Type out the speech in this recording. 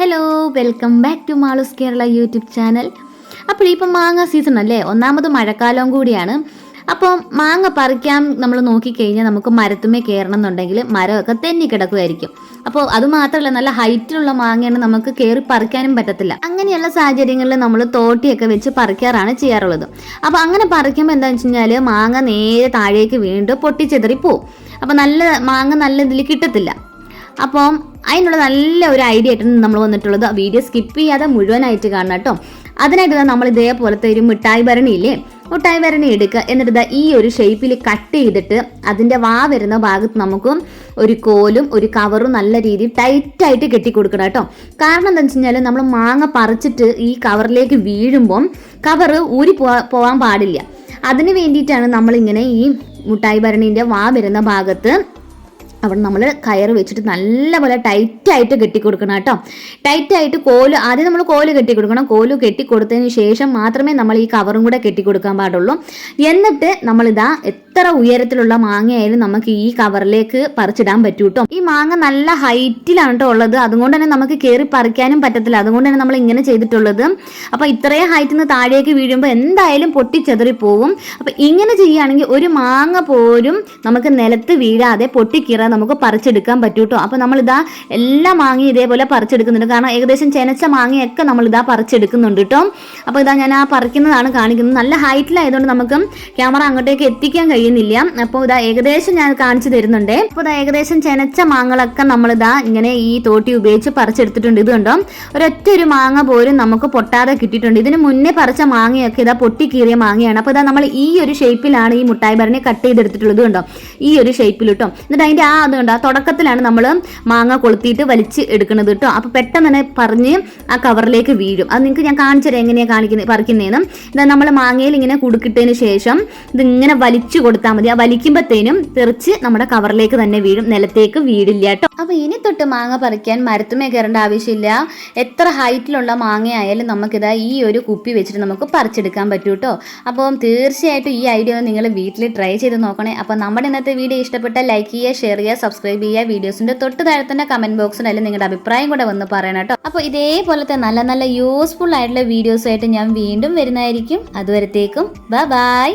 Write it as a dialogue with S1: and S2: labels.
S1: Hello welcome back to Maloos Kerala YouTube channel അപ്പോൾ ഇപ്പം മാങ്ങ സീസൺ അല്ലേ? ഒന്നാമത് മഴക്കാലവും കൂടിയാണ്. അപ്പോൾ മാങ്ങ പറിക്കാൻ നമ്മൾ നോക്കിക്കഴിഞ്ഞാൽ നമുക്ക് മരത്തുമേ കയറണം എന്നുണ്ടെങ്കിൽ മരമൊക്കെ തെന്നി കിടക്കുമായിരിക്കും. അപ്പോൾ അത് മാത്രമല്ല നല്ല ഹൈറ്റിലുള്ള മാങ്ങയാണ് നമുക്ക് കയറി പറിക്കാനും പറ്റത്തില്ല. അങ്ങനെയുള്ള സാഹചര്യങ്ങളിൽ നമ്മൾ തോട്ടിയൊക്കെ വെച്ച് പറിക്കാറാണ് ചെയ്യാറുള്ളത്. അപ്പോൾ അങ്ങനെ പറിക്കുമ്പോൾ എന്താണെന്ന് വെച്ച് കഴിഞ്ഞാൽ മാങ്ങ നേരെ താഴേക്ക് വീണ്ടും പൊട്ടിച്ചെതറി പോവും അപ്പോൾ നല്ല മാങ്ങ നല്ല ഇതിൽ കിട്ടത്തില്ല. അപ്പം അതിനുള്ള നല്ല ഒരു ഐഡിയ ആയിട്ടാണ് നമ്മൾ വന്നിട്ടുള്ളത്. വീഡിയോ സ്കിപ്പ് ചെയ്യാതെ മുഴുവനായിട്ട് കാണണം കേട്ടോ. അതിനായിട്ട് നമ്മൾ ഇതേപോലത്തെ ഒരു മിഠായി ഇല്ലേ മിഠായി ഭരണി എടുക്കുക. എന്നിട്ട് ദാ ഈ ഒരു ഷേപ്പിൽ കട്ട് ചെയ്തിട്ട് അതിന്റെ വാ വരുന്ന ഭാഗത്ത് നമുക്ക് ഒരു കോലും ഒരു കവറും നല്ല രീതിയിൽ ടൈറ്റായിട്ട് കെട്ടി കൊടുക്കണം കേട്ടോ. കാരണം എന്താ വെച്ച് കഴിഞ്ഞാൽ നമ്മൾ മാങ്ങ പറിച്ചിട്ട് ഈ കവറിലേക്ക് വീഴുമ്പം കവറ് ഊരി പോകാൻ പാടില്ല. അതിന് വേണ്ടിയിട്ടാണ് നമ്മളിങ്ങനെ ഈ മുട്ടായി ഭരണീന്റെ വാ വരുന്ന ഭാഗത്ത് അവിടെ നമ്മൾ കയർ വെച്ചിട്ട് നല്ലപോലെ ടൈറ്റായിട്ട് കെട്ടി കൊടുക്കണം കേട്ടോ. ടൈറ്റായിട്ട് കോൽ ആദ്യം നമ്മൾ കോൽ കെട്ടി കൊടുക്കണം കോൽ കെട്ടി കൊടുത്തതിന് ശേഷം മാത്രമേ നമ്മൾ ഈ കവറും കൂടെ കെട്ടി കൊടുക്കാൻ പാടുള്ളൂ. എന്നിട്ട് നമ്മളിതാ എത്ര ഉയരത്തിലുള്ള മാങ്ങയായാലും നമുക്ക് ഈ കവറിലേക്ക് പറിച്ചിടാൻ പറ്റൂ കേട്ടോ ഈ മാങ്ങ നല്ല ഹൈറ്റിലാണ് കേട്ടോ ഉള്ളത്. അതുകൊണ്ട് തന്നെ നമുക്ക് കയറി പറിക്കാനും പറ്റത്തില്ല. അതുകൊണ്ട് തന്നെ നമ്മൾ ഇങ്ങനെ ചെയ്തിട്ടുള്ളത്. അപ്പൊ ഇത്രയും ഹൈറ്റിൽ നിന്ന് താഴേക്ക് വീഴുമ്പോൾ എന്തായാലും പൊട്ടിച്ചെതറി പോവും. അപ്പൊ ഇങ്ങനെ ചെയ്യുകയാണെങ്കിൽ ഒരു മാങ്ങ പോലും നമുക്ക് നിലത്ത് വീഴാതെ പൊട്ടിക്കീറ നമുക്ക് പറിച്ചെടുക്കാൻ പറ്റൂ കേട്ടോ അപ്പൊ നമ്മളിതാ എല്ലാ മാങ്ങയും ഇതേപോലെ പറിച്ചെടുക്കുന്നുണ്ട്. കാരണം ഏകദേശം ചെനച്ച മാങ്ങയൊക്കെ നമ്മൾ ഇതാ പറിച്ചെടുക്കുന്നുണ്ട് കേട്ടോ അപ്പൊ ഇതാ ഞാൻ ആ പറിക്കുന്നതാണ് കാണിക്കുന്നത്. നല്ല ഹൈറ്റിലായതുകൊണ്ട് നമുക്ക് ക്യാമറ അങ്ങോട്ടേക്ക് എത്തിക്കാൻ കഴിയുന്നില്ല. അപ്പോൾ ഇതാ ഏകദേശം ഞാൻ കാണിച്ചു തരുന്നുണ്ട്. അപ്പോൾ ഇതാ ഏകദേശം ചെനച്ച നമ്മൾ നമ്മളിതാ ഇങ്ങനെ ഈ തോട്ടി ഉപയോഗിച്ച് പറിച്ചെടുത്തിട്ടുണ്ട്. ഇത് കണ്ടോ? ഒരൊറ്റ ഒരു മാങ്ങ പോലും നമുക്ക് പൊട്ടാതെ കിട്ടിയിട്ടുണ്ട്. ഇതിന് മുന്നേ പറിച്ച മാങ്ങയൊക്കെ ഇതാ പൊട്ടിക്കീറിയ മാങ്ങയാണ്. അപ്പോൾ ഇതാ നമ്മൾ ഈ ഒരു ഷേപ്പിലാണ് ഈ മുട്ടായി ഭരണി കട്ട് ചെയ്തെടുത്തിട്ടുള്ളത് കണ്ടോ? ഈ ഒരു ഷേപ്പിൽ കേട്ടോ എന്നിട്ട് അതിന്റെ ആ അത് കണ്ടോ? തുടക്കത്തിലാണ് നമ്മൾ മാങ്ങ കൊളുത്തിയിട്ട് വലിച്ച് എടുക്കുന്നത് കേട്ടോ അപ്പോൾ പെട്ടെന്ന് തന്നെ പറഞ്ഞ് ആ കവറിലേക്ക് വീഴും. അത് നിങ്ങൾക്ക് ഞാൻ കാണിച്ചു തരാം എങ്ങനെയാണ് കാണിക്കുന്നത് പറിക്കുന്നതെന്ന് ഇതാ നമ്മൾ മാങ്ങയിൽ ഇങ്ങനെ കുടുക്കിട്ടതിന് ശേഷം ഇതിങ്ങനെ വലിച്ചു കൊടുത്താൽ മതി. ആ വലിക്കുമ്പോഴത്തേനും തെറിച്ച് നമ്മുടെ കവറിലേക്ക് തന്നെ വീഴും. നിലത്തേക്ക് വീടില്ല കേട്ടോ. അപ്പോൾ ഇനി തൊട്ട് മാങ്ങ പറിക്കാൻ മരത്തുമേ കയറേണ്ട ആവശ്യമില്ല. എത്ര ഹൈറ്റിലുള്ള മാങ്ങയായാലും നമുക്കിതാ ഈ ഒരു കുപ്പി വെച്ചിട്ട് നമുക്ക് പറിച്ചെടുക്കാൻ പറ്റൂ കേട്ടോ. അപ്പം തീർച്ചയായിട്ടും ഈ ഐഡിയ നിങ്ങൾ വീട്ടിൽ ട്രൈ ചെയ്ത് നോക്കണേ. അപ്പോൾ നമ്മുടെ ഇന്നത്തെ വീഡിയോ ഇഷ്ടപ്പെട്ട ലൈക്ക് ചെയ്യുക ഷെയർ ചെയ്യുക സബ്സ്ക്രൈബ് ചെയ്യുക. വീഡിയോസിന്റെ തൊട്ട് താഴെ തന്നെ കമന്റ് ബോക്സിൽ നിങ്ങളുടെ അഭിപ്രായം കൂടെ വന്ന് പറയണം കേട്ടോ. അപ്പോൾ ഇതേപോലത്തെ നല്ല നല്ല യൂസ്ഫുൾ ആയിട്ടുള്ള വീഡിയോസ് ആയിട്ട് ഞാൻ വീണ്ടും വരുന്നതായിരിക്കും. അതുവരത്തേക്കും ബൈ ബൈ